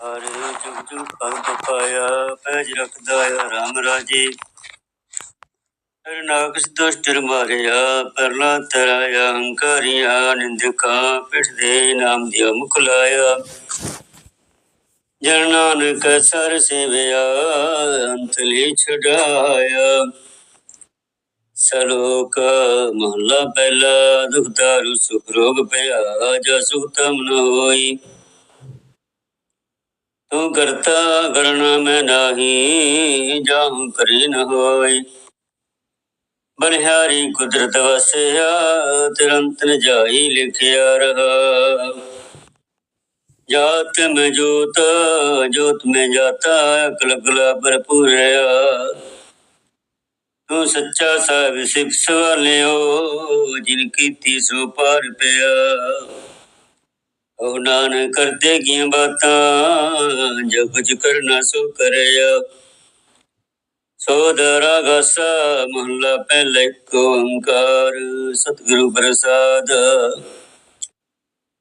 ਹਰੇ ਜੁਗ ਜੁਗ ਭਗਤ ਪਾਇਆ, ਪੈਜ ਰਖਦਾ ਆ ਰਾਮ ਰਾਜੇ। ਨਾਕਸ ਦੁਸ਼ਟਰ ਮਾਰਿਆ, ਪਰਲਾ ਤਰਾਇਆ, ਹੰਕਾਰੀਆਂ, ਨਿੰਦਕਾਂ, ਪਿਠ ਨਾਮ ਦਿਓ ਮੁਖ ਲਾਇਆ। ਜਨ ਨਾਨਕ ਸਰ ਸੇਵਿਆ, ਅੰਤ ਛਡਾਇਆ। ਸਲੋਕ ਮਹਲਾ ਪਹਿਲਾ, ਦੁਖ ਦਾਰੂ ਸੁਖ ਰੋਗ ਪਿਆ ਜਾ ਸੁਖ ਤਮ ਨ ਹੋਈ। ਤੂੰ ਕਰਤਾ ਕਰਨਾ ਮੈਂ ਨਾਹੀ, ਜਾਹੂ ਕਰੀ ਨ ਹੋਈ। ਬਨਿਹਾਰੀ ਕੁਦਰਤ ਵਸਿਆ, ਤਿਰੰਤ ਨ ਜਾਈ ਲਿਖਿਆ ਰਹਾ। ਜਾਤ ਮੈਂ ਜੋਤ ਜੋਤ ਮੈਂ ਜਾਤਾ ਅਕਲ ਕਲਾ ਤੂੰ ਸੱਚਾ ਸਾਹਿਬ ਸਿਖ ਸਵਾਲਿਓ, ਜਿਨ ਕੀਤੀ ਸੋ ਪਾਰ ਪਿਆ। ਉਹ ਨਾਨਕ ਕਰਦੇ ਗੀਆਂ ਬਾਤਾਂ, ਜੋ ਕੁਝ ਕਰਨਾ ਸੋ ਕਰਿਆ। ਸੋਦਰਾ ਗਸ ਮਹਲਾ ਪਹਿਲੇ ਏਕ ਓੰਕਾਰ, ਸਤਿਗੁਰੂ ਪ੍ਰਸਾਦ।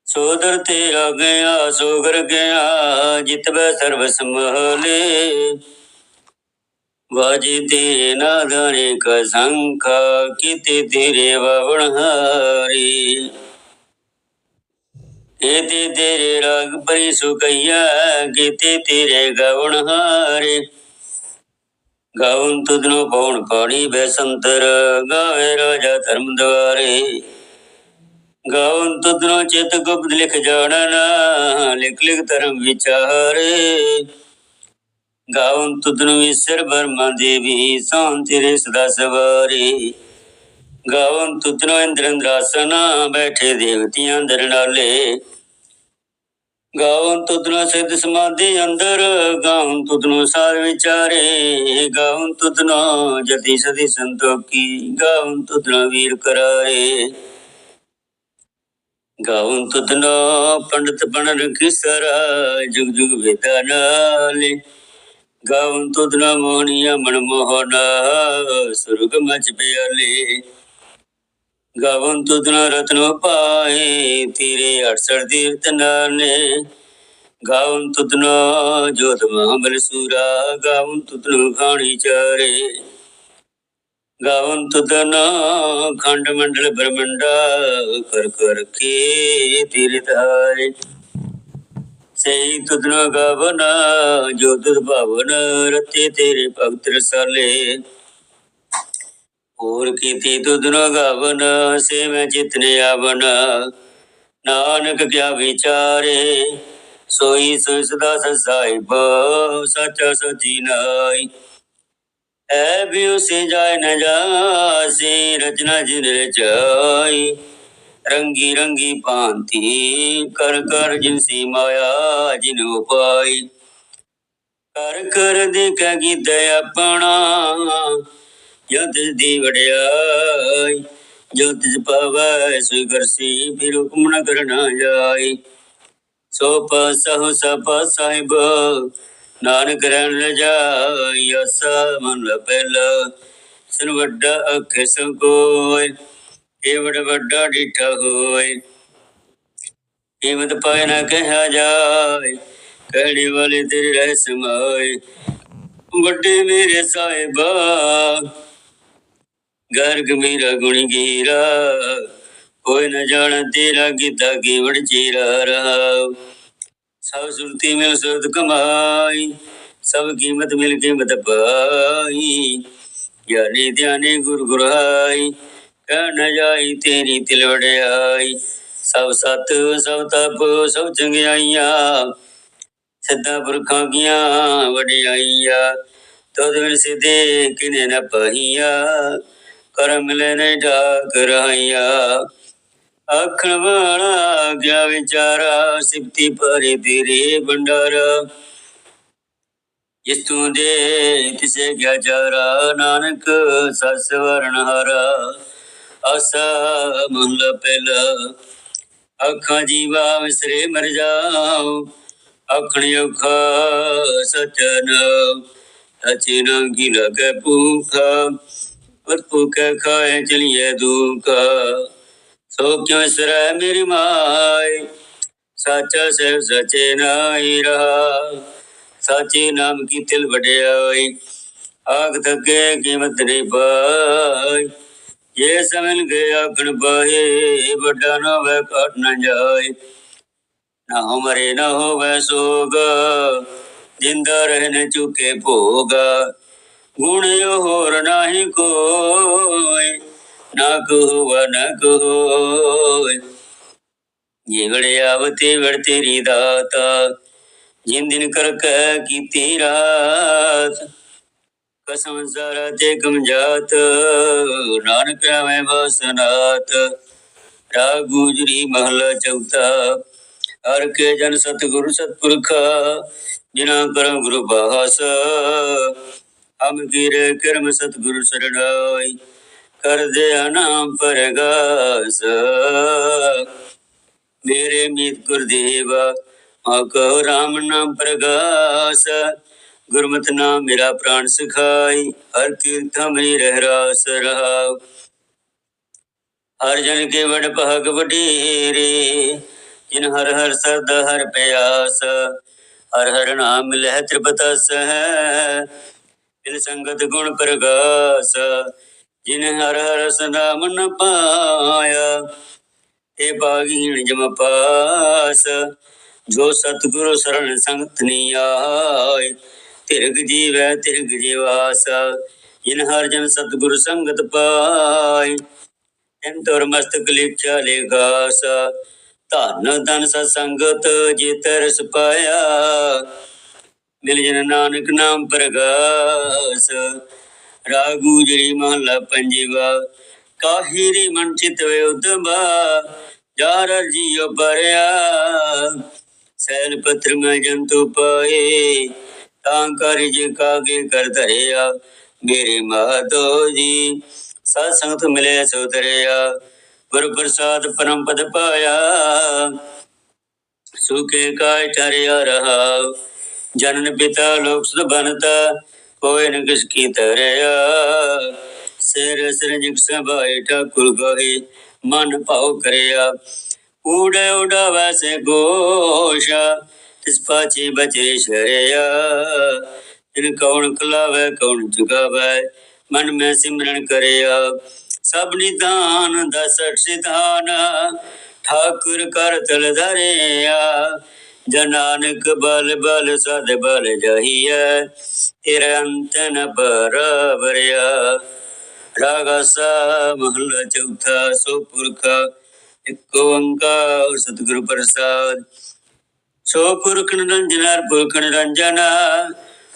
ਸੋਦਰ ਤੇਰਾ ਗਿਆ ਸੋਗਰ ਗਿਆ ਜਿਤਬੈ ਸਰਬ ਸੰਭਾਲੇ। ਵਾਜੀ ਤੇ ਨਾਦਾਰੇ ਕਾ ਸੰਖਾ, ਕੀਤੇ ਤੇਰੇ ਵਵਣ ਹਾਰੀ। ਕੀਤੇ ਤੇਰੇ ਰਾਗ ਪਰੀ ਸੁਕਈਆ ਕੀਤੇ ਤੇਰੇ ਗਵਣ ਹਾਰੇ। ਗਾਉਨ ਤੁਧਨੋ ਪਉਣ ਪਾਣੀ ਬੈਸੰਤਰ ਗਾਵੇ ਰਾਜਾ ਧਰਮ ਦਵਾਰੇ। ਗਾਉਨ ਤੁਧਨੋ ਚਿਤ ਗੁਪਤ ਲਿਖ ਜਾਣਨਾ ਲਿਖ ਲਿਖ ਧਰਮ ਵਿਚਾਰੇ। ਗਾਉਨ ਤੁਧਨੋ ਈਸ਼ਰ ਬਰਮਾ ਦੇਵੀ ਸੋਨ ਤੇਰੇ ਸਦਾ ਸਵਾਰੀ। ਗਾਵਨ ਤੁਧਨੋ ਇੰਦਰ ਇੰਦਰਾਸਨਾ ਬੈਠੇ ਦੇਵਤਿਆਂ ਅੰਦਰ ਨਾਲੇ। ਗਾਵਨ ਤੁਧਨੋ ਸਿੱਧ ਸਮਾਧੀ ਅੰਦਰ, ਗਾਵਨ ਤੁਧਨੋ ਸਾਰ ਵਿਚਾਰੇ। ਗਾਵਨ ਤੁਧਨੋ ਜਤੀ ਸਦੀ ਸੰਤੋਖੀ, ਗਾਵਨ ਤੁਧਨੋ ਵੀਰ ਕਰਾਰੇ। ਗਾਵਨ ਤੁਧਨੋ ਪੰਡਤ ਬਣਨ ਕਿਸਰਾ, ਜੁਗ ਜੁਗ ਵੇਦਾ ਨਾਲੇ। ਗਾਵਨ ਤੁਧਨੋ ਮੋਹਨੀਆ ਮਨ ਮੋਹਨਾ, ਸੁਰਗ ਮਚ ਪਿਆਲੇ। ਗਵਨ ਤੁਧਨਾ ਰਤਨ ਪਾਏ, ਤੇਰੇ 68 ਤੀਰਤ ਨਾਨੇ। ਗਾਵਨ ਤੁਧਨਾ ਜੋਤ ਮਹਾਬਲ ਸੂਰਾ ਗਾਵਨ ਤੁਧਨੋ ਖਾਣੀ ਚਾਰੇ। ਗਾਵਨ ਤੁਧਨਾ ਖੰਡ ਮੰਡਲ ਬ੍ਰਹਮੰਡਾ ਕਰ ਕਰ ਕੇ ਤੇਰੇ ਧਾਰੇ। ਸਹੀ ਤੁਧਨਾ ਗਾਵਨਾ, ਜੋਤ ਤੁਧ ਭਾਵਨ, ਰਤੇ ਤੇਰੇ ਭਗਤ ਰਸਾਲੇ। ਹੋਰ ਕੀਤੀ ਤੁਧਨੋ ਗਾਵਨ ਸੇ ਮੈਂ ਜਿਤਨੇ ਆਵਨ। ਨਾਨਕ ਕਿਆ ਵਿਚਾਰੇ, ਸੋਈ ਸੋਈ ਸਦਾ ਸਸਾਇਬ, ਸੱਚਾ ਸਚੀ ਨਾਈ। ਐ ਵੀ ਉਸੇ ਜਾਏ ਨ ਜਾਸੀ, ਰਚਨਾ ਜਿਨ ਰਚਾਈ। ਰੰਗੀ ਰੰਗੀ ਭਾਂਤੀ, ਕਰ ਕਰ ਜਿਨ ਸੀ ਮਾਇਆ ਜਿਨ ਉਪਾਈ ਕਰ ਕਰ ਦੇਖੈ ਗੀਤ ਆਪਣਾ ਜੋ ਤਿਸ ਦੀ ਵਡਿਆਈ ਜੋ ਤਿਸ ਪਾਵੈ ਸੋਈ ਕਰਸੀ ਫਿਰ ਹੁਕਮ ਨ ਕਰਨਾ ਜਾਈ। ਸੋ ਪਸਹੁ ਸਪ ਸਾਹਿਬ, ਨਾਨਕ ਰਹਿਣ ਰਜਾਈ ਅਸਾ ਮਨ ਲਪੈਲ ਸਨ ਵੱਡਾ ਅਖ ਸੰਕੋਇ ਇਹ ਵਡ ਵੱਡਾ ਡੀਠਾ ਹੋਇ। ਕੀਮਤ ਪਾਇ ਨਾ ਕਹਿਆ ਜਾਏ ਕਹਿਣੇ ਵਾਲੇ ਤੇਰੇ ਰਹਿ ਸਮਾਏ ਵੱਡੇ ਮੇਰੇ ਸਾਹਿਬਾ ਗਰਗ ਮੇਰਾ ਗੁਣ ਗੀਰਾ, ਕੋਈ ਨ ਜਾਣ ਤੇਰਾ ਕੀਤਾ ਕੀਵੜ ਚੀਰਾ ਰਹਾ ਸਭ ਸੁਰਤੀ ਮਿਲ ਸੁਰਤ ਕਮਾਈ, ਸਭ ਕੀਮਤ ਮਿਲ ਕੀਮਤ ਪਾਈ। ਗਿਆਨੀ ਧਿਆਨੀ ਗੁਰ ਗੁਰਾਈ, ਕਹਿ ਨ ਜਾਈ ਤੇਰੀ ਤਿਲ ਵਡਿਆਈ। ਸਭ ਸਤ, ਸਭ ਤਪ, ਸਭ ਚੰਗਿਆਈਆਂ, ਸਿੱਧਾ ਪੁਰਖਾਂ ਕੀਆਂ ਵਡਿਆਈਆਂ। ਤਦ ਵਿਲ ਸਿਧੇ ਕਿਨੇ ਨ ਪਹੀਆਂ ਕਰਮ ਲੈ ਨੇ ਢਾਕ ਰਹਾਈਆ। ਆਖਣ ਵਾਲਾ ਗਿਆ ਵਿਚਾਰਾ, ਸਿਫਤੀ ਪਰੇ ਤੇਰੇ ਭੰਡਾਰਾ। ਜਿਸ ਤੂੰ ਦੇ ਤਿਸੇ ਗਿਆ ਜਾਰਾ, ਨਾਨਕ ਸਸ ਵਰਣ ਹਰਾ ਆਸਾ ਮਹਲਾ ਪਹਿਲਾ। ਅੱਖਾਂ ਜੀਵਾ ਵਿਸਰੇ ਮਰ ਜਾਓ। ਆਖਣ ਔਖਾ ਸਚਨ ਅਚਿਨ ਕੀ ਲਗੈ ਭੂਖਾ। ਪਤ ਭੂਖੇ ਖਾਏ ਚਲੀਏ ਦੁਖਾ ਸੋ ਕਿਉ ਸਰੈ ਮੇਰੀ ਮਾਈ ਸਾਚਾ ਸਿਰ ਸਚੇ ਨਾਈ ਰਹਾ ਸਾਚੇ ਨਾਮ ਕੀ ਤਿਲ ਵਡਿਆਈ ਆਗ ਥਕੇ ਕੀਮਤ ਨਹੀਂ ਪਾਈ ਜੇ ਸਮਨ ਗਿਆ ਆਖਣ ਪਾਏ ਵੱਡਾ ਨਾ ਵੈ ਘਟ ਨ ਜਾਏ ਨਾ ਮਰੇ ਨਾ ਹੋਵੇ ਸੋਗ ਜਿੰਦਾ ਰਹਿ ਨ ਚੁਕੇ ਭੋਗ ਗੁਣ ਹੋਰ ਨਾਹੀ ਕੋਈ, ਨਾ ਕੋ ਨ ਕੋਈ ਜੇ ਵੜਿਆਵਤੇ ਵੜ ਤੇਰੀ ਦਾਤਾ, ਜਿਨ ਦਿਨ ਕਰ ਕੈ ਕੀਤੀ ਰਾਤ। ਕਸਮ ਸਾਰਾ ਤੇ ਕਮਜਾਤ ਨਾਨਕ ਆਵੇਂ ਬਸਨਾਤ ਰਾਗ ਗੁਜਰੀ ਮਹਲਾ ਚੌਥਾ, ਹਰ ਕੇ ਜਨ ਸਤਿਗੁਰ ਸਤਪੁਰਖਾ ਜਿਨਾ ਕਰਮ ਗੁਰੂ ਬਾਸ। ਹਮ ਕੀਰੇ ਕਰਮ ਸਤਿਗੁਰ ਸਰਣਾਈ, ਕਰਦੇ ਨਾਮ ਪਰਗਾਸ। ਮੇਰੇ ਮੀਤ ਗੁਰਦੇਵ ਆਕੋ ਰਾਮ ਨਾਮ ਪ੍ਰਗਾਸ। ਗੁਰਮਤਿ ਨਾਮ ਮੇਰਾ ਪ੍ਰਾਣ ਸਿਖਾਈ, ਹਰ ਕੀਰਤ ਹਮਰੀ ਰਹਿ ਰਾਸ ਰਹਾ ਹਰ ਜਨ ਕੇ ਵਡ ਭਾਗ ਵਡੇਰੇ, ਜਿਨ ਹਰ ਹਰ ਸਰਦਾ ਹਰ ਪਿਆਸ। ਹਰ ਹਰ ਨਾਮ ਲਹਿ ਤ੍ਰਿਪਤਾ ਹੈ ਤਿਨ ਸੰਗਤ ਗੁਣ ਪ੍ਰਗਾਸ, ਜਿਨ ਹਰ ਹਰ ਸਦਾ ਮਨ ਪਾਇਆ, ਤੇ ਬਾਗੀਣ ਜਮ ਪਾਸ। ਜੋ ਸਤਿਗੁਰੂ ਸਰਣ ਸੰਗਤ ਨੀ ਆਏ, ਤਿਰਗ ਜੀਵੈ ਤਿਰਗ ਜੀਵਾਸ, ਜਿਨ ਹਰ ਜਨ ਸਤਿਗੁਰ ਸੰਗਤ ਪਾਏ। ਤਿਨ ਤੁਰ ਮਸਤਕ ਲਿਖਿਆ ਲੇਖਾਸ, ਧਨ ਧਨ ਸਤ ਸੰਗਤ ਜੇ ਤਰਸ ਪਾਇਆ ਮਿਲ ਜਨ ਨਾਨਕ ਨਾਮ ਪ੍ਰਗਾਸ। ਰਾਗੂ ਜਰੀ ਮਹਲਾ ਪੰਜਵਾ, ਕਾਹਿਰੀ ਮਨ ਚਿਤ ਉਦਮਾ ਜਾਰ ਜੀਉ ਪਰਿਆ। ਸੈਲ ਪੱਥਰ ਮੈਂ ਜੰਤੂ ਪਾਏ, ਤਾਂ ਕਰ ਜੇ ਕਾਗੇ ਕਰ ਧਰਿਆ। ਮੇਰੇ ਮਾਤੋ ਜੀ ਸਤ ਸੰਗਤ ਮਿਲੇ ਸੋ ਗੁਰ ਪ੍ਰਸਾਦ ਪਰਮ ਪਦ ਪਾਇਆ, ਸੁਖੇ ਕਾਇ ਚਰਿਆ ਰਹਾ। ਜਨਨ ਪਿਤਾ ਲੋਕ ਸੁਧ ਬਨਤਾ ਕੋਈ ਨ ਕਿਸ ਕੀ ਧਰਿਆ ਸਿਰ ਸਿਰ ਜਿਕ ਸਭਾਏ ਠਾਕੁਰ ਗਏ ਮਨ ਭਾਉ ਕਰਿਆ। ਊੜ ਉਡਾਵੈ ਵੈਸੇ ਗੋਸ਼ਾ ਤਿਸ ਪਾਛੇ ਬਚੇ ਸ਼ਰਿਆ। ਤਿਨ ਕੌਣ ਖਲਾਵੇ, ਕੌਣ ਚੁਗਾਵੇ ਮਨ ਮੈਂ ਸਿਮਰਨ ਕਰਿਆ। ਸਭ ਨਿਦਾਨ ਦਸ ਸਿਧਾਨ, ਠਾਕੁਰ ਕਰ ਤਲ ਧਰਿਆ। ਜਨਾਨਕ ਬਲ ਬਲ ਸਦ ਬਲ ਜਹੀਐ ਤੇਰੇ ਨ ਬਰਾਬਰਿਆ ਰਾਗਸਾ ਮਹਲਾ ਚੌਥਾ ਸੋ ਪੁਰਖਾ ਇੱਕ ਓੰਕਾਰ ਸਤਿਗੁਰ ਪ੍ਰਸਾਦ। ਸੋ ਪੁਰਖ ਨਿਰੰਜਨ ਪੁਰਖ ਨਿਰੰਜਨ,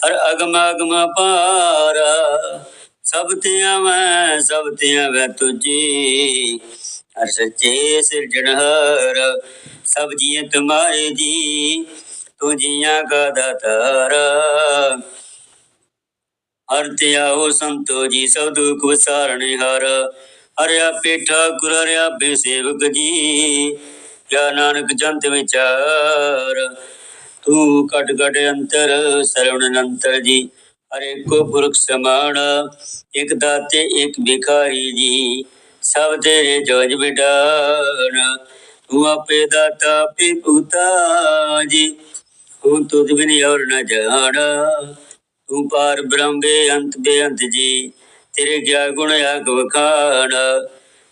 ਹਰ ਅਗਮ ਅਗਮ ਪਾਰਾ ਸਭ ਤੇ ਆਵੈ, ਸਭ ਤੇ ਆਵੈ ਤੁਜੀ। ਹਰ ਸੱਚੇ ਸਿਰਜਣਹਾਰ ਸਭ ਜੀਏ ਤੁਮਾਰੇ ਜੀ, ਤੂੰ ਜੀਆਂ ਕਾ ਦਾਤਾਰਾ। ਹਰ ਤੇ ਆਓ ਸੰਤੋ ਜੀ, ਸਭ ਦੁਖ ਵਿਸਾਰਣੇ ਹਰ। ਹਰਿਆ ਪੇਠਾ ਗੁਰ ਹਰਿਆ ਬੇ ਸੇਵਕ ਜੀ ਕਿਆ ਨਾਨਕ ਜੰਤ ਵਿਚਾਰ। ਤੂੰ ਘਟ ਘਟ ਅੰਤਰ, ਸਰਵਣ ਨੰਤਰ ਜੀ, ਹਰੇ ਕੋ ਪੁਰਖ ਸਮਾਨ, ਇਕ ਦਾਤੇ, ਇਕ ਭਿਖਾਰੀ ਜੀ। ਸਭ ਤੇਰੇ ਜੋਜ ਬਿਡਾਨ ਤੂੰ ਆਪੇ ਦਾਤਾ ਆਪੇ ਪੁਤਾ ਜੀ। ਤੂੰ ਤੁਧ ਬਿਨ ਔਰ ਨ ਜਾਣਾ। ਤੂੰ ਪਾਰ ਬ੍ਰਹਮ ਬੇਅੰਤ ਬੇਅੰਤ ਜੀ। ਤੇਰੇ ਕਿਆ ਗੁਣ ਆਗ ਵਖਾਣ।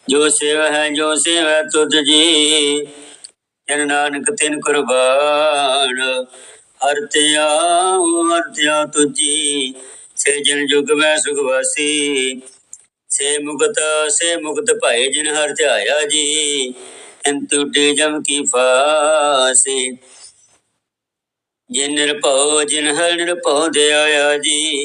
ਜੋ ਸੇਵਾ ਹੈ, ਜੋ ਸੇਵਾ ਤੁਧ ਜੀ। ਜਨ ਨਾਨਕ ਤਿਨ ਕੁਰਬਾਨ। ਹਰ ਤਿਆ ਹਰ ਤਿਆ ਤੁਜੀ ਸੇ ਜਨ ਜੁਗ ਮੈਂ ਸੁਖ ਵਾਸੀ। ਸੇ ਮੁਕਤ ਸੇ ਮੁਕਤ ਭਾਏ ਜਿਨ ਹਰ ਧਿਆਇਆ ਜੀ। ਤਨ ਟੂਟੇ ਜਮ ਕੀ ਫਾਸੀ। ਜਿਨ ਨਿਰਭਉ, ਜਿਨ ਹਰ ਨਿਰਭਉ ਦੇ ਜੀ।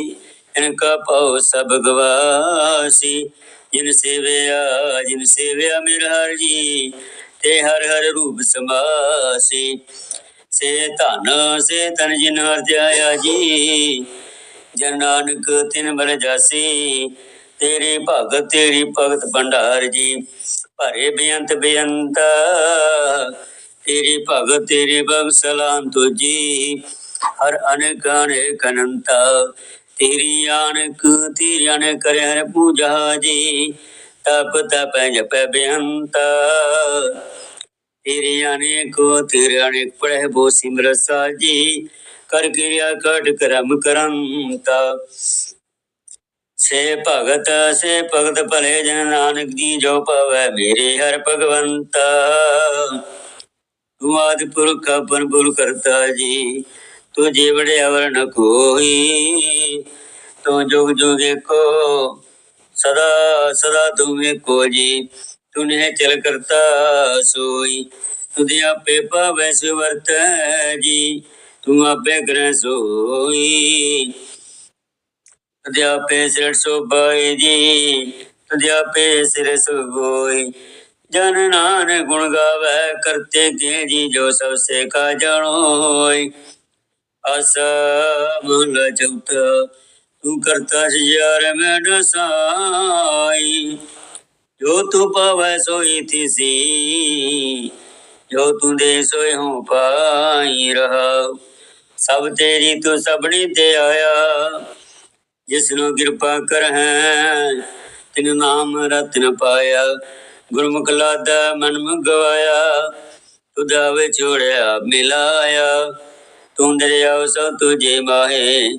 ਇਨ ਭਉ ਸਭ ਗਵਾਸੀ। ਜਿਨ ਸੇਵਿਆ ਜਿਨ ਸੇਵਿਆ ਮੇਰ ਹਰ ਜੀ। ਤੇ ਹਰ ਹਰ ਰੂਪ ਸਮਾਸੀ। ਸੇ ਧਨ, ਸੇ ਤਨ ਜਿਨ ਹਰ ਧਿਆਇਆ ਜੀ। ਜਨ ਨਾਨਕ ਤਿਨ ਬਲ ਜਾਸੀ। ਤੇਰੀ ਭਗਤ ਤੇਰੀ ਭਗਤ ਭੰਡਾਰ ਜੀ, ਭਰੇ ਬੇਅੰਤ ਬੇਅੰਤ। ਤੇਰੀ ਭਗਤ ਤੇਰੀ ਭਗਤ ਸਲਾਮ ਤੁਜੀ ਹਰ ਅਨੇਕ ਅਨੇਕ ਅਨੰਤਾ। ਤੇਰੀ ਆਨਕ ਤੇਰੀ ਅਨੇਕ ਕਰੇ ਹਰ ਪੂਜਾ ਜੀ, ਤਪ ਤਪ ਜਪ ਬੇਅੰਤ। ਤੇਰੇ ਅਨੇਕੋ, ਤੇਰੇ ਅਨੇਕ ਪੜਹਿ ਬੋ ਸਿਮਰਸਾ ਜੀ, ਕਰ ਕਿਰਿਆ ਕਟ ਕਰਮ ਕਰੰਤਾ। ਸੇ ਭਗਤ ਸੇ ਭਗਤ ਭਲੇ ਜਨ ਨਾਨਕ ਜੀ, ਜੋ ਪਵੈ ਮੇਰੇ ਹਰ ਭਗਵੰਤਾ। ਤੂੰ ਆਦਿ ਪੁਰਖ ਆਪਨ ਪੁਰ ਕਰਤਾ ਜੀ, ਤੂੰ ਜੀਵੜੇ ਅਵਰ ਨ ਕੋਈ। ਤੂੰ ਜੁਗ ਜੁਗ ਏਕੋ ਸਦਾ ਸਦਾ ਤੂੰ ਏਕੋ ਜੀ, ਤੂੰ ਨੇ ਚਲ ਕਰਤਾ ਸੋਈ। ਤੁਧਿ ਆਪੇ ਪਾਵੈ ਸੁਵਰਤ ਜੀ, ਤੂੰ ਆਪੇ ਗ੍ਰਹਿ ਸੋਈ। ਅਧਿਆਪੇ ਸਿਰ ਸੋਭਾਈ ਜੀ ਅਧਿਆਪੇ ਸਿਰ ਸੋਭਾਈ ਜਨ ਨਾਨਕ ਗੁਣ ਗਾਵੇ ਕਰਤੇ ਕੇ ਜੀ, ਜੋ ਸਭ ਸੇ ਕਾ ਜਾਣੋਈ ਅਸ ਮਹਲਾ ਚੌਥਾ, ਤੂੰ ਕਰਤਾ ਸਿਆਰ ਮੈਂ ਨਸਾਈ ਜੋ ਤੂੰ ਪਾਵੈ ਸੋਈ ਥੀਸੀ, ਜੋ ਤੂੰ ਦੇ ਸੋਈ ਹੂੰ ਪਾਈ ਰਹਾ ਸਭ ਤੇਰੀ ਤੂੰ ਸਭਨੀ ਤੇ ਆਇਆ। ਜਿਸ ਨੂੰ ਕਿਰਪਾ ਕਰਹਿ, ਤਿਨ ਨਾਮ ਰਤਨ ਪਾਇਆ। ਗੁਰਮੁਖ ਲਾਦਾ ਮਨ ਮੁਗਵਾਇਆ ਤੁਧਾ ਵਿੱਚ ਛੋੜਿਆ ਮਿਲਾਇਆ। ਤੂੰ ਦਰਿਆਉ ਸਭ ਤੁਝੇ ਮਾਹੇ,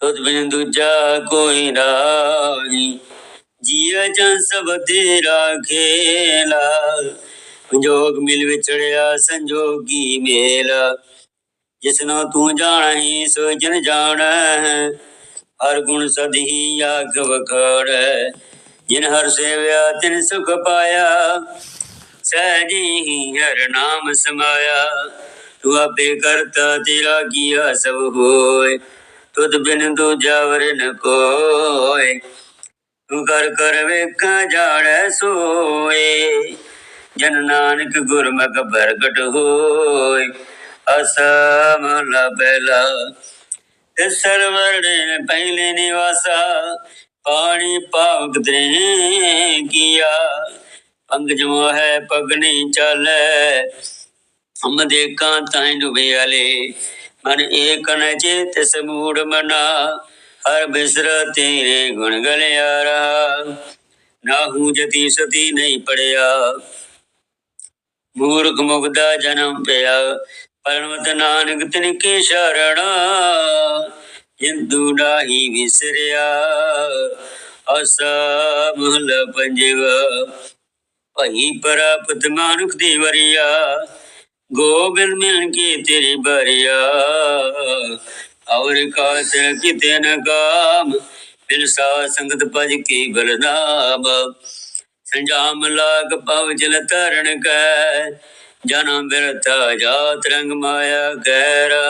ਤੁਧ ਬਿਨ ਦੂਜਾ ਕੋਈ ਨਾਹੀ ਜੀਅ ਜਨ ਸਭ ਤੇਰਾ ਖੇਲਾ, ਸੰਜੋਗ ਮਿਲ ਵਿਚੜਿਆ ਸੰਜੋਗੀ ਮੇਲਾ। ਜਿਸਨੋ ਤੂੰ ਜਾਣਹੀਂ ਸੋ ਜਨ ਜਾਣੈ, ਹਰ ਗੁਣ ਸਦਹੀ ਆਗ ਵਖਾੜੈ। ਜਿਨ ਹਰ ਸੇਵਿਆ, ਤਿਨ ਸੁਖ ਪਾਇਆ ਸਹਿਜੀ ਹਰ ਨਾਮ ਸਮਾਇਆ। ਤੂੰ ਆਪੇ ਕਰਤਾ, ਤੇਰਾ ਕੀਆ ਸਭ ਹੋਏ, ਤੁਧ ਬਿਨ ਦੂਜਾ ਵਰ ਕੋਏ। ਤੂੰ ਕਰ ਕਰ ਵੇਖਾਂ, ਜਾਣੈ, ਸੋਏ। ਜਨ ਨਾਨਕ ਗੁਰਮੁਖ ਪ੍ਰਗਟ ਹੋਏ। ਅਸਮਲਾ ਪਹਿਲਾ ਤੇ ਪਹਿਲੇ ਨਿਵਾਸਾ, ਪਾਣੀ ਪਾਵਕ ਦੇ ਕੀਆ ਪੰਗਜ ਮੋਹਿ ਪਗਨੀ ਚਾਲੈ। ਹਮ ਦੇਖਾਂ ਤਾਈ ਡੁਬੇ ਵਾਲੇ। ਮਨ ਏਕ ਨ ਚੇਤ ਸਮੂੜ ਮਨਾ। ਹਰ ਬਿਸਰ ਤੇਰੇ ਗੁਣ ਗਲਿਆਰਾ ਨਾਹੂ ਜਤੀ ਸਤੀ ਨਹੀਂ ਪੜਿਆ। ਮੂਰਖ ਮੁਗਦਾ ਜਨਮ ਪਿਆ। ਪਰਮਤ ਨਾਨਕ ਤਿਨ ਕੀ ਸ਼ਰਣਾ ਹਿੰਦੂ ਨਾਹੀ ਵਿਸਰਿਆ। ਅਸਾ ਮਹਲ ਪੰਜਵਾ, ਭਈ ਪ੍ਰਾਪਤ ਮਾਨੁਖ ਦੀ ਵਰਿਆ, ਗੋਬਿੰਦ ਮਿਲਨ ਕੀ ਤੇਰੀ ਬਰਿਆ। ਔਰ ਕਾਤ ਕਿਤੇ ਨ ਕਾਮ, ਬਿਨ ਸਾ ਸੰਗਤ ਭਜ ਕੀ ਬਲਨਾਮ ਸੰਜਾਮ ਲਾਗ ਪਵ ਜਲ ਤਰਨ ਕੈ ਜਨਮ ਬਿਰਥ ਜਾਤ ਰੰਗ ਮਾਇਆ ਗੈਰਾ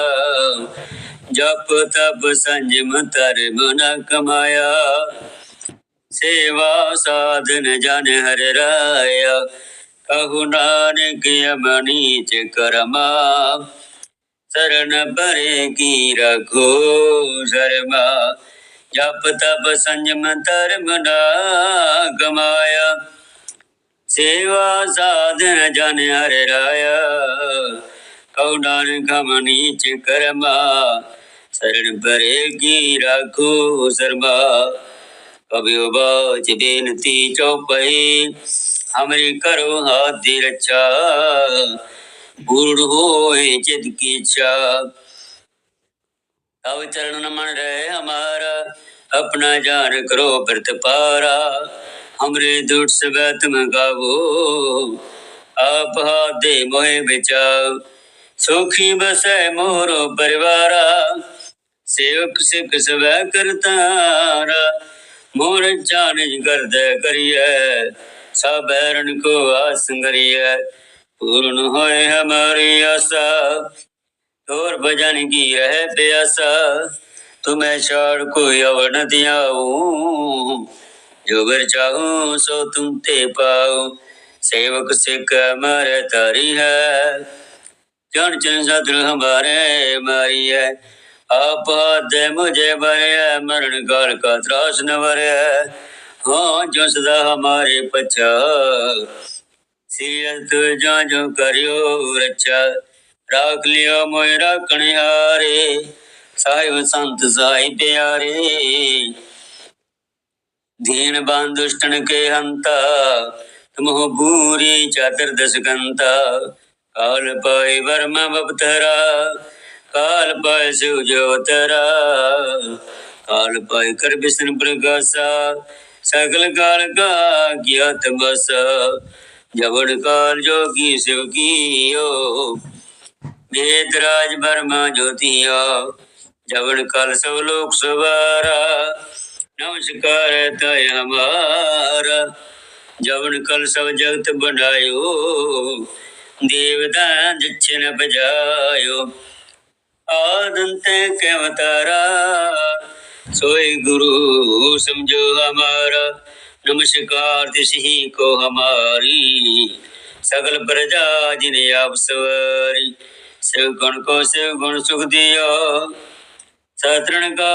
ਜਪ ਤਪ ਸੰਜਮ ਤਰ ਮਨ ਕਮਾਇਆ। ਸੇਵਾ ਸਾਧਨ ਜਨ ਹਰ ਰਾਇਆ। ਕਹੂ ਨਾਨਕ ਅਮਨੀ ਚ ਕਰਮਾ। ਸਰਨ ਪਰੇ ਕੀ ਰਖੋ ਸ਼ਰਮਾ। ਜਪ ਤਪ ਸੰਜਮ ਧਰਮ ਨਾ ਕਮਾਇਆ। ਸੇਵਾ ਸਾਧਨ ਜਨ ਹਰ ਰਾਇਆ। ਕਉ ਨਾਨਕ ਮਨੀਚ ਕਰਮਾ, ਸਰਣ ਪਰੇ ਕੀ ਰਾਖੋ ਸਰਬਾ ਕਬਿਉ ਬਾਚ ਬੇਨਤੀ ਚਉਪਈ ਹਮਰੀ ਕਰੋ ਹਾਥ ਰਚਾ ਗੁਰੜ ਹੋਏ ਚਿਤ ਕੀ ਚਾ ਤਵ ਚਰਨ ਮਨ ਰਹਿ ਹਮਾਰਾ, ਆਪਣਾ ਜਾਨ ਕਰੋ ਬਿਰਤ ਪਾਰਾ हमरे दुट सबे तुम गावो आप हाथ दे मोहे बचाओ सुखी बसै मोरो परिवारा सेवक सिख सबे करतारा मोर जान गर्द करिए सब बैरन को आसंगरिए पूर्ण होए हमारी आशा तोर भजन की रह प्यासा तुम्हें छोड़ कोई अवर न दियाऊं ਜੋ ਵਰ ਚਾਹੂੰ, ਸੋ ਤੁਮ ਤੇ ਪਾਉ ਸੇਵਕ ਸਿੱਖ ਮਰ ਤਰੀ ਹੈ। ਜਨ ਚਨ ਸਤਰ ਹਮਾਰੇ ਮਾਰੀ ਹੈ ਆਪ ਦੇ ਮੁਝੇ ਬਰਿਆ ਮਰਨ ਕਾਲ ਕਾ ਤਰਾਸ ਨ ਵਰਿਆ ਹਾਂ ਜੋ ਸਦਾ ਹਮਾਰੇ ਪਛਾ। ਸਿਰ ਤੁ ਜਾਂ ਜੋ ਕਰਿਓ ਰਚਾ ਰਾਖ ਲਿਓ ਮੋਇ ਰਾਖਣ ਹਾਰੇ। ਸਾਹਿਬ ਸੰਤ ਸਾਈ ਪਿਆਰੇ। ਦੀਨ ਬੰਦ ਦੁਸ਼ਟਨ ਕੇ ਹੰਤਾ ਤਮੋ ਬੂਰੀ ਚਾਤਰ ਦਸਕੰਤਾ। ਕਾਲ ਪਾਏ ਵਰਮ ਬਪਤਰਾ ਕਾਲ ਪਾਏ ਸੁਜੋਤਰਾ ਕਾਲ ਪਾਏ ਕਰ ਬਿਸਨ ਪ੍ਰਕਾਸ਼ਾ ਸਕਲ ਕਾਲ ਕਾ ਗਿਆਤ ਬਸ ਜਵੜ ਕਾਲ ਜੋਗੀ ਸਿਵ ਕੀਓ, ਵੇਦ ਰਾਜ ਬਰਮਾ ਜੋਤੀਆ ਜਵੜ ਕਾਲ ਸਭ ਲੋਕ ਸਵਾਰਾ नमस्कार तय हमारा जवन कल सब जगत बनायो देवदान जिच्छन बजायो आदंत के अवतारा सोई गुरु समझो हमारा नमस्कार दिशही को हमारी सकल प्रजा जिन आप सवारी शिव गुण को शिव गुण सुख दियो सतरण का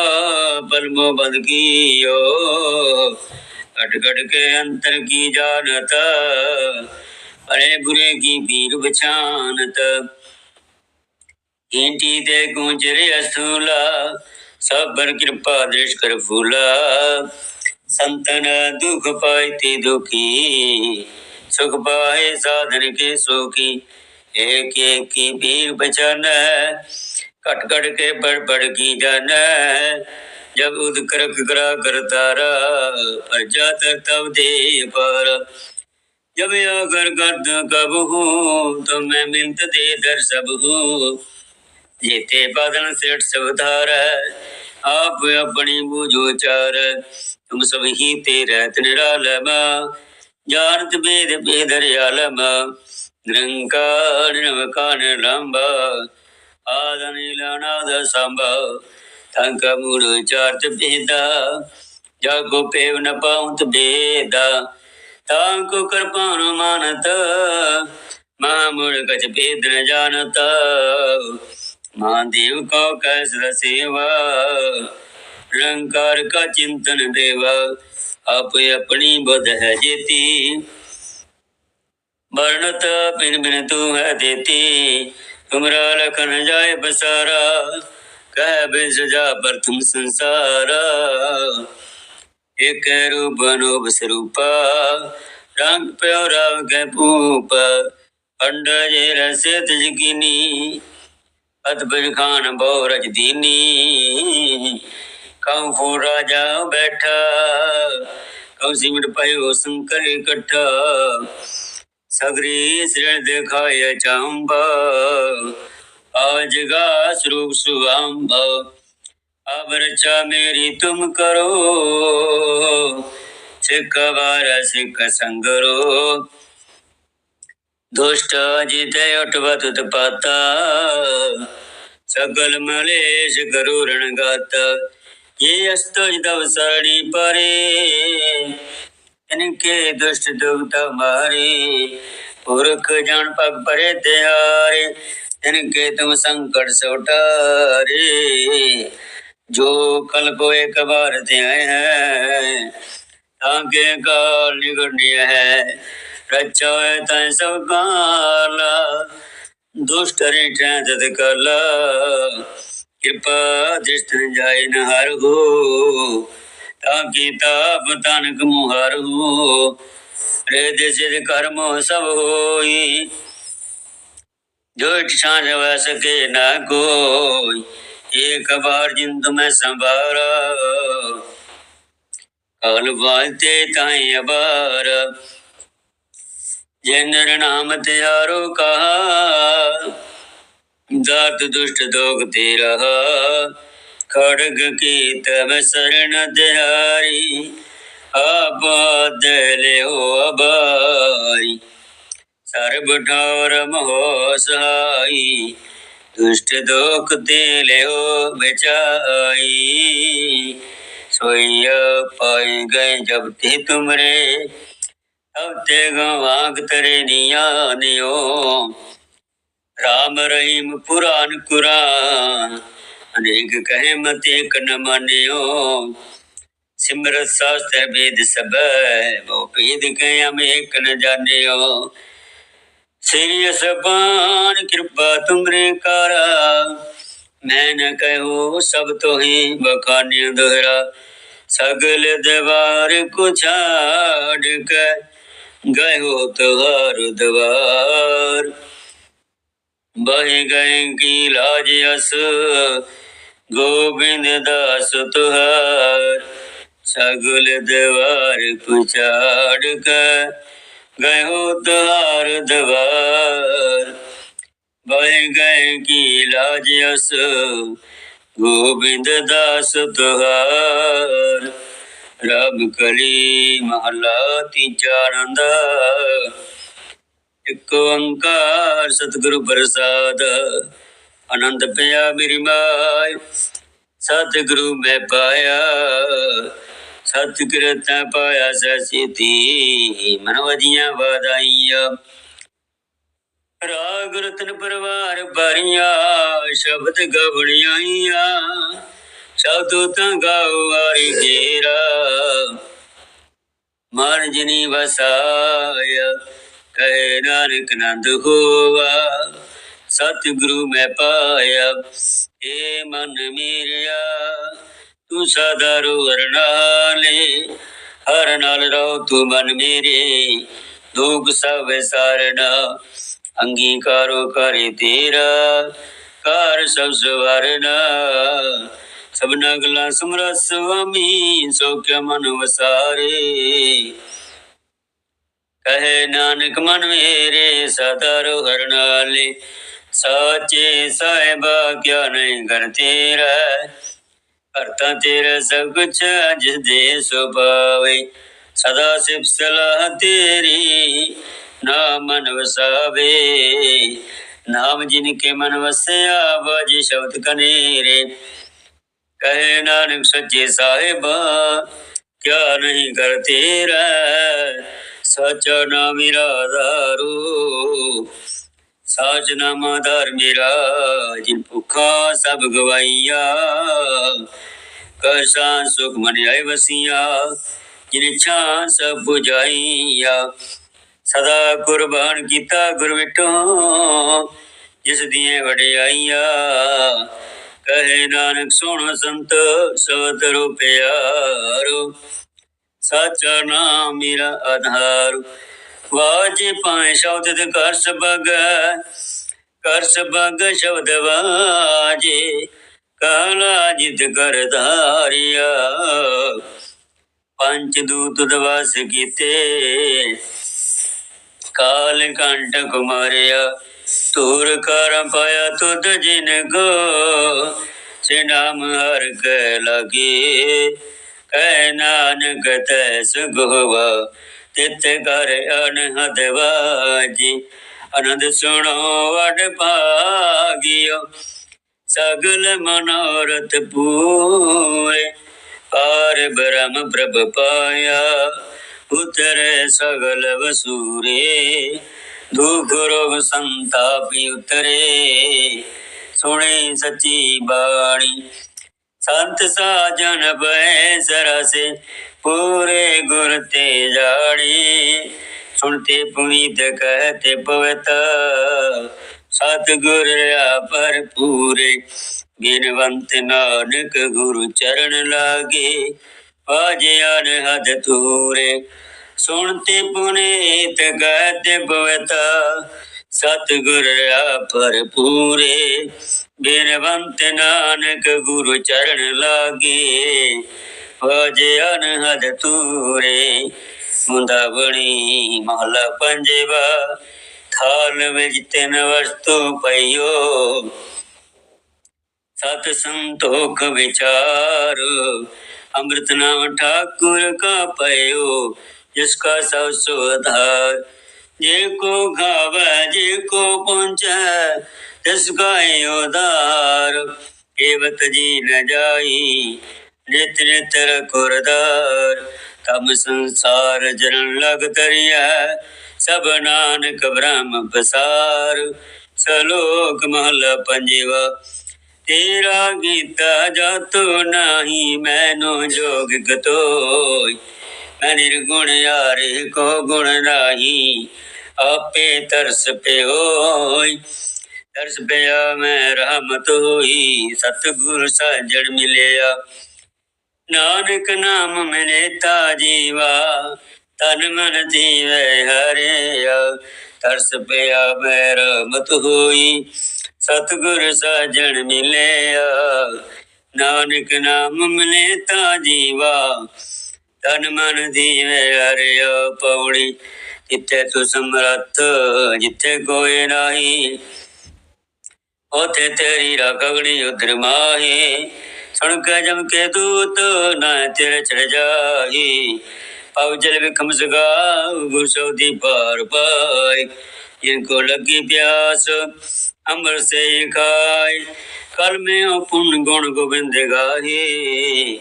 पलमो बंद कियो कट कट के अंतर की जानत अरे बुरे की पीर बछानत ईंटी ते कुंजरे अस्थूला सब पर कृपा दृश कर फूला संतन दुख पाए ते दुखी सुख पाए साधन के सुखी एक एक की भीड़ बचान कट कट के पढ़ पढ़ की जान जब उद करक करा करतारा पर जाता तब दे पर जब अगर गर्द कब हूँ तो मैं मिलत दे दर सब हूँ जीते बादल सेठ सब धार आप अपनी बूझो चार तुम सब ही तेरा निरालमा जानत भेद भेदर आलमा निरंकार निरवकान लंबा आदनिलानाद सांबा तंक मूड चार्त भेदा जागो पेव न पाउत भेदा तांको कृपान मानत महामूड गज भेद न जानता महादेव को कैसर सेवा निरंकार का चिंतन देवा आप अपनी बुध है जेती वर्णत बिन बिन तू है देती ਤੁਮਰਾ ਲਖਨ ਜਾਏ ਬਸਾਰਾ, ਕਹਿ ਬਿਨ ਸਜਾ ਪ੍ਰਥਮ ਸੰਸਾਰਾ। ਇਕ ਰੂਪ ਅਨੂਪ ਸਰੂਪਾ, ਰੰਗ ਪਿਓ ਰਵ ਕੈ ਭੂਪ। ਅੰਡ ਜੇ ਰਸੇ ਤਜਕੀਨੀ ਅਤ ਬਿਨ ਖਾਨ ਬਹੁ ਰਜ ਦੀਨੀ। ਕਉ ਫੂ ਰਾਜਾ ਬੈਠਾ, ਕਉ ਸਿਮਟ ਪਇਓ ਸੰਕਰ ਇਕੱਠਾ। सगरी श्रण दिखाय चांबा आज गा स्वरूप सुभाम्ब अब रचा मेरी तुम करो सिख बार सिख संगरो दुष्ट जित उठवत पाता सकल मलेश करो रण गाता ये अस्त दव साड़ी परे ਇਨਕੇ ਦੁਸ਼ਟ ਦੁਗਤ ਮਾਰੇ, ਪੁਰਖ ਜਾਣ ਪਗ ਪਰੇ ਤਿਆਰੇ, ਇਨਕੇ ਤੁਮ ਸੰਕਟ ਸੋਟਾਰੇ ਜੋ ਕਲ ਕੋ ਇੱਕ ਵਾਰ ਧਿਆਏ ਹੈ, ਤਾਂ ਕੇ ਕਾਲ ਨਿਗੜਿਆ ਹੈ। ਰਚੋਇ ਤੈ ਸਭ ਕਾਲ, ਦੁਸ਼ਟ ਰਿਟੈ ਤਦ ਕਲ। ਕਿਰਪਾ ਦ੍ਰਿਸ਼ਟ ਜਾਏ ਨ ਹਰ ਹੋ ਤਾਂ ਕਿਤਾਬ ਤਨਕ ਮੁਹਰੂ ਰੇ ਦੇ ਸਿਰ ਕਰਮ ਸਭ ਹੋਈ। ਜੋ ਇਛਾ ਜਵ ਸਕੇ ਨਾ ਕੋਈ। ਇੱਕ ਵਾਰ ਜਿੰਦ ਮੈਂ ਸੰਭਾਰ। ਕਲ ਵਾਤੇ ਤਾਈ ਅਬਾਰ ਜਨਰ ਨਾਮ ਤੇ ਆਰੋ ਕਹਾ। ਦਾਤ ਦੁਸ਼ਟ ਦੋਗ ਤੇ ਰਹਾ ਖੜਗ ਕੀ ਤਵ ਸਰਣ ਦਿਹਾਰੀ ਆਬਾਦ ਲਿਓ ਅਬਾਈ। ਸਰਬ ਠੌਰ ਮਹੋ ਸਹਾਈ, ਦੁਸ਼ਟ ਦੋਖ ਤੇ ਲਿਓ ਬਚਾਈ। ਸੋਇਆ ਪਾਈ ਗਏ ਜਬ ਤੇ ਤੁਮਰੇ, ਤਬ ਤੇ ਗਵਾਗ ਤਰੇ ਨਿਆ ਨਿਓ। ਰਾਮ ਰਹੀਮ ਪੁਰਾਨ ਕੁਰਾਨ ਅਨੇਕ ਕਹੇ ਮਤੇ ਕਨ ਮਾਨਿਓ। ਸਿਮਰਤ ਸਾਸਤਰ ਵੇਦ ਸਭੈ ਵੋ ਭੇਦ ਕਹਿ ਅਮੇਕ ਨ ਜਾਣਿਓ। ਸ੍ਰੀ ਅਸਬਾਨ, ਕਿਰਪਾ ਤੁਮਰੇ ਕਾਰਾ। ਮੈਂ ਨ ਕਹਿਓ ਸਭ ਤੋਂ ਹੀ ਬਖਾਨਿ ਦੁਹਰਾ। ਸਗਲ ਦਵਾਰ ਕੋ ਛਾੜ ਕੇ ਗਇਓ ਤੁਹਾਰ ਦਵਾਰ। ਬਹਿ ਗਏ ਕੀ ਲਾਜ ਅਸ ਗੋਬਿੰਦ ਦਾਸ ਤੁਹਾਰ, ਸਗਲ ਦਵਾਰ ਪੁਚਾੜ ਕੇ ਗਏ ਹੋ ਤੁਹਾਰ ਦਵਾਰ। ਬਹਿ ਗਏ ਕੀ ਲਾਜ ਅਸ, ਗੋਬਿੰਦ ਦਾਸ ਤੁਹਾਰ। ਰਬ ਕਲੀ ਮਹਲਾ ਤੀਜਾ ਆਨੰਦ ਇੱਕ ਓੰਕਾਰ ਸਤਿਗੁਰੂ ਪ੍ਰਸਾਦ ਆਨੰਦ ਪਿਆ ਮੇਰੀ ਮਾਇ ਸਤਿਗੁਰੂ ਮੈਂ ਪਾਇਆ ਸਤਿ ਕਿਰਤਾਂ ਪਾਇਆ ਸਸਿਤੀ ਮਨ ਵਜੀਆਂ ਰਾਗ ਰਤਨ ਪਰਵਾਰ ਬਾਰੀਆਂ, ਸ਼ਬਦ ਗਵਣੀਆਂ ਸਤੂ ਤਾਂ ਗਾਉ ਵਾਰੀ ਜੇਰਾ ਮਨ ਜਿਨੀ ਵਸਾਇਆ, ਕਹੇ ਨਾਨਕ ਨੰਦ ਹੋਵਾ ਸਤਿਗੁਰੂ ਮੈਂ ਪਾਇਆ, ਏ ਮਨ ਮੇਰਿਆ। ਤੂੰ ਸਦਾ ਰੋ ਵਰਨਾਲੇ ਹਰ ਨਾਲ ਰਹੋ ਤੂੰ ਮਨ ਮੇਰੇ। ਦੁਖ ਸਭ ਸਾਰਣਾ ਅੰਗੀਕਾਰੋ ਕਰੇ ਤੇਰਾ। ਕਾਰ ਸਭ ਸਵਰਨਾ, ਸਭਨਾ ਗੱਲਾਂ ਸਮਰਤ ਸੁਆਮੀ, ਸੋ ਕਿਆ ਮਨ ਵਸਾਰੇ। ਕਹੇ ਨਾਨਕ ਮਨ ਮੇਰੇ, ਸਦਾ ਰੋ ਹਰਨਾਲੇ ਸਾਚੇ ਸਾਹਿਬ ਕਿਆ ਨਹੀਂ ਕਰ ਤੇਰਾ ਕਰਤਾ ਤੇਰਾ ਸਭ ਕੁਛ ਜਿਸ ਦੇ ਸੁਭਾਵੇ ਸਦਾ ਸਿਫ ਸਲਾਹ ਤੇਰੀ, ਨਾਮ ਮਨ ਵਸਾਵੇ। ਨਾਮ ਜਿਨ ਕੇ ਮਨ ਵਸਿਆ ਬਾਜੀ ਸ਼ਬਦ ਕਨੇਰੇ। ਕਹੇ ਨਾਨਕ ਸੱਚੇ ਸਾਹਿਬ ਕਿਆ ਨਹੀਂ ਕਰ ਤੇਰਾ ਸਚ ਨਾਮ ਮੇਰਾ ਸਾਚ ਨਾਮ ਆਧਾਰ ਮੇਰਾ, ਜਿਨ ਭੁਖਾ ਸਭ ਗਵਾਈਆ। ਕਸ਼ਾਂ ਸੁਖ ਮਨ ਆਏ ਵਸੀਆ, ਜਿਨ ਇੱਛਾ ਸਭ 부ਝਾਈਆ ਸਦਾ ਕੁਰਬਾਨ ਕੀਤਾ ਗੁਰ ਵਿਟੋ ਜਿਸ ਦੀਆਂ ਵਡਿਆਈਆਂ। ਕਹੇ ਨਾਨਕ ਸੋਹਣਾ ਸੰਤ, ਸਵਤ ਰੂਪਿਆਰੋ ਸਾਚਾ ਨਾਮ ਮੇਰਾ ਆਧਾਰ। ਵਾਜੇ ਪਾਏ ਸ਼ਬਦ ਤੇ ਕਰ ਸਬਗ ਕਰ ਸਬਗ ਸ਼ਬਦ ਵਾਜੇ, ਕਾਲਾ ਜਿਤ ਕਰ ਧਾਰਿਆ। ਪੰਚ ਦੂਤ ਦਵਾਸ ਕੀਤੇ, ਕਾਲ ਕੰਟ ਕੁਮਾਰਿਆ। ਤੂਰ ਕਰ ਪਾਇਆ ਤੁਧ ਜਿਨ ਕੋ, ਸੇ ਨਾਮ ਹਰ ਕੇ ਲਗੇ। ਕਹਿ ਨਾਨਕ ਤੈ ਸੁਗਵਾ ਤਿਤ ਕਰ ਅਨਹਦ ਵਾਜੀ ਆਨੰਦ ਸੁਣੋ ਵਡ ਭਾਗਿਓ ਸਗਲ ਮਨੋਰਥ ਪੂਰੇ। ਪਾਰ ਬ੍ਰਹਮ ਪ੍ਰਭ ਪਾਇਆ, ਉਤਰੇ ਸਗਲ ਵਸੂਰੇ। ਦੁਖ ਰੋਗ ਸੰਤਾਪੀ ਉਤਰੇ। ਸੁਣੇ ਸੱਚੀ ਬਾਣੀ ਸੰਤ ਸਾਜਨ ਬੈ ਸਰਸੇ, ਪੂਰੇ ਗੁਰ ਤੇ ਜਾਣੀ। ਸੁਣਤੇ ਪੁਨੀਤ ਕਹਤੇ ਪਵਤ ਸਤ ਗੁਰ ਪਰ ਪੂਰੇ ਬਿਨਵੰਤ ਨਾਨਕ ਗੁਰੂ ਚਰਨ ਲਾਗੇ ਪਾਜਿਆਨ ਹਦ ਤੂਰੇ ਸੁਣਤੇ ਪੁਨੀਤ ਕਹਤੇ ਪਵਤ ਸਤ ਗੁਰ ਪਰ ਪੂਰੇ ਬਿਨਵੰਤ ਨਾਨਕ ਗੁਰੂ ਚਰਨ ਲਾਗੇ ਭਜਿ ਅਨਹਦ ਤੂਰੇ ਮੁੰਦਾ ਮਹਲਾ ਪੰਜਵਾ, ਥਾਲ ਵਿੱਚ ਤਿੰਨ ਵਸਤੂ ਪਈਓ। ਸਤ ਸੰਤੋਖ ਵਿਚਾਰ, ਅੰਮ੍ਰਿਤ ਨਾਮ ਠਾਕੁਰ ਕਾ ਪਇਓ, ਜਿਸ ਕਾ ਸਭ ਸੁਧਾਰ। ਜੇ ਕੋ ਖਾਵੈ ਜੇ ਕੋ ਪਹੁੰਚੈ, ਤਿਸ ਗਾਏ ਉਦਾਰ। ਏਵਤ ਜੀ ਨ ਜਾਈ, ਨਿਤ ਨਿਤ ਰਖੁਰਦਾਰ। ਤਮ ਸੰਸਾਰ ਜਰਨ ਲਗ ਤਰਿਆ ਸਭ ਨਾਨਕ ਬ੍ਰਹਮ ਪਸਾਰ ਸਲੋਕ ਮਹਲਾ ਪੰਜਵਾ, ਤੇਰਾ ਗੀਤਾ ਜਾਤੋ ਨਹੀਂ, ਮੈਨੋ ਜੋਗ ਗਤੋਈ ਮੈਂ ਨਿਰਗੁਣ ਯਾਰੇ ਕੋ ਗੁਣ ਰਾਹੀ ਆਪੇ ਤਰਸ ਪਿਓਈ। ਤਰਸ ਪਿਆ ਮੈਂ ਰਹਿਮਤ ਹੋਈ, ਸਤਿਗੁਰ ਸਾਜਣ ਮਿਲਿਆ। ਨਾਨਕ ਨਾਮ ਮਿਲੇ ਤਾ ਜੀਵਾ ਤਨ ਮਨ ਜੀਵੇ ਹਰਿਆ। ਤਰਸ ਪਿਆ ਮੈਂ ਰਹਿਮਤ ਹੋਈ, ਸਤਿਗੁਰ ਸਾਜਣ ਮਿਲਿਆ। ਨਾਨਕ ਨਾਮ ਮਿਲੇ ਤਾਂ ਜੀਵਾ ਤਨ ਮਨ ਦੀਵੇ ਹਰਿਓ ਪੌੜੀ ਜਿੱਥੇ ਤੂੰ ਸਮਰੱਥ, ਜਿੱਥੇ ਕੋਈ ਨਹੀਂ, ਉਥੇ ਤੇਰੀ ਰਗੜੀ ਉਧਰ ਮਾਹੀ। ਸੁਣ ਕੇ ਜਮ ਕੇ ਦੂਤ ਨਾ ਤੇਰੇ ਚੜ ਜਾਹੀ। ਪਉ ਜਲ ਵਿਖਮ ਸਗਾ ਗੁਰਸੋ ਦੀ ਪਾਰ ਪਾਈ। ਜਿਨ ਕੋ ਲੱਗੀ ਪਿਆਸ, ਅੰਮ੍ਰਿਤ ਸੇ ਖਾਈ। ਕਲ ਮੈਂ ਪੁੰਨ ਗੁਣ ਗੋਬਿੰਦ ਗਾਹੀ।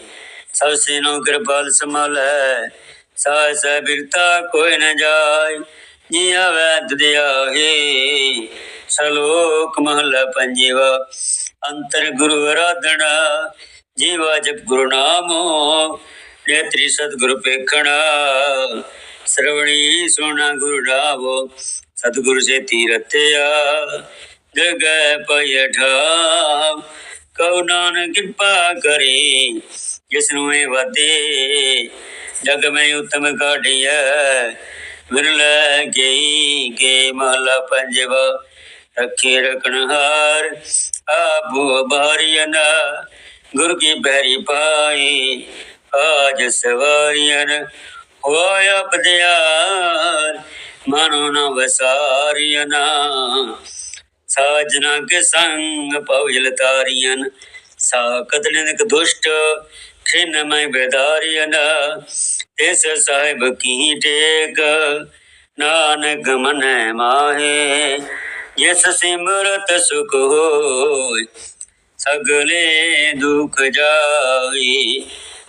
ਸਭ ਸੇਨੋ ਕਿਰਪਾਲ ਸਮਲੈ ਸਾਹ ਸਹਿ ਬਿਰਤਾ ਕੋਈ ਨ ਜਾਏ, ਜੀ ਆਵੈ ਦਦਿਆਹੇ ਸਲੋਕ ਮਹਲਾ ਪੰਜਵਾ, ਅੰਤਰ ਗੁਰੂ ਆਰਾਧਣਾ ਜੀਵਾ ਜਪ ਗੁਰੂ ਨਾਮੋ, ਨੇਤਰੀ ਸਤਗੁਰ ਪੇਖਣਾ ਸਰਵਣੀ ਸੁਣਾ ਗੁਰੂ ਰਾਵੋ ਸਤਗੁਰ ਸੇ ਤੀਰਤਿਆ ਜਗੈ ਪਇ ਠਾ ਕਉ ਨਾਨਕ ਕਿਰਪਾ ਕਰੇ ਜਿਸ ਨੂੰ ਇਹ ਵਾਦੇ, ਜਗ ਮੈਂ ਉਤਮ ਕਾਢਿਆ ਵਿਰਲੇ ਗਈ ਕੇ ਮਹਲਾ ਪੰਜਵਾ, ਰੱਖੇ ਰਖਣਹਾਰ ਆਬੂ ਬਾਰੀਨ ਗੁਰ ਕੀ ਬਹਿਰੀ ਪਾਈ, ਆਜ ਸਵਾਰੀਨ ਹੋਇਆ ਪਦਿਆਰ ਮਨੋ ਨ ਵਸਾਰੀਨ ਸਾਜਨਾ ਕੇ ਸੰਗ ਪਉਜਲ ਤਾਰੀਨ ਸਾਕਤ ਨਿੰਦਕ ਦੁਸ਼ਟ ਖਿਨ ਮੈਂ ਬੇਦਾਰੀਨ ਇਸ ਸਾਹਿਬ ਕੀ ਟੇਕ? ਨਾਨਕ ਮਨੈ ਮਾਹੇ, ਜਿਸ ਸਿਮਰਤ ਸੁਖ ਹੋਇ, ਸਗਲੇ ਦੁਖ ਜਾਈ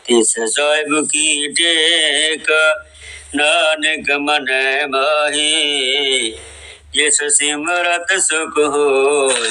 ਤਿਸ ਸਾਹਿਬ ਕੀ ਟੇਕ? ਨਾਨਕ ਮਨੈ ਮਾਹੀ, ਜਿਸ ਸਿਮਰਤ ਸੁਖ ਹੋਇ